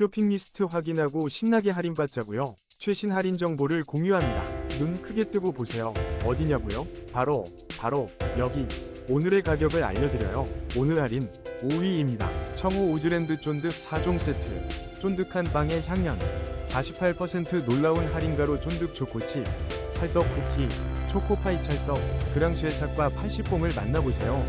쇼핑 리스트 확인하고 신나게 할인받자고요. 최신 할인 정보를 공유합니다. 눈 크게 뜨고 보세요. 어디냐고요? 바로 바로 여기. 오늘의 가격을 알려드려요. 오늘 할인 5위입니다. 청호 우즈랜드 쫀득 4종 세트. 쫀득한 빵의 향연. 48% 놀라운 할인가로 쫀득 초코칩. 찰떡 쿠키. 초코파이 찰떡. 그랑쉐삭과 80봉을 만나보세요.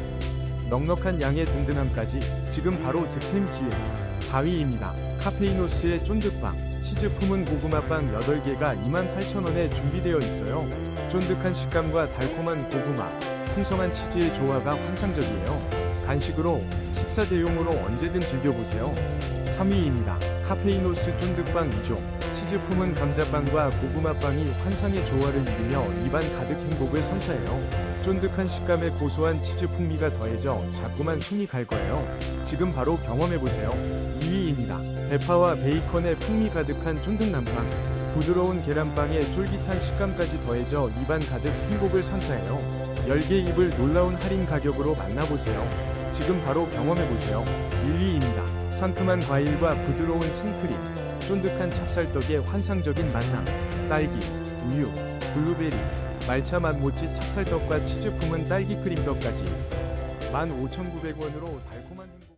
넉넉한 양의 든든함까지 지금 바로 득템 기회. 4위입니다. 카페이노스의 쫀득빵. 치즈 품은 고구마빵 8개가 28,000원에 준비되어 있어요. 쫀득한 식감과 달콤한 고구마, 풍성한 치즈의 조화가 환상적이에요. 간식으로 식사 대용으로 언제든 즐겨보세요. 3위입니다. 카페이노스 쫀득빵 2종. 치즈 품은 감자빵과 고구마빵이 환상의 조화를 이루며 입안 가득 행복을 선사해요. 쫀득한 식감에 고소한 치즈 풍미가 더해져 자꾸만 손이 갈 거예요. 지금 바로 경험해보세요. 2위입니다. 대파와 베이컨의 풍미 가득한 쫀득남빵. 부드러운 계란빵에 쫄깃한 식감까지 더해져 입안 가득 행복을 선사해요. 10개 입을 놀라운 할인 가격으로 만나보세요. 지금 바로 경험해보세요. 1위입니다. 상큼한 과일과 부드러운 생크림, 쫀득한 찹쌀떡의 환상적인 만남, 딸기, 우유, 블루베리, 말차 맛 모찌 찹쌀떡과 치즈 품은 딸기 크림떡까지 15,900원으로 달콤한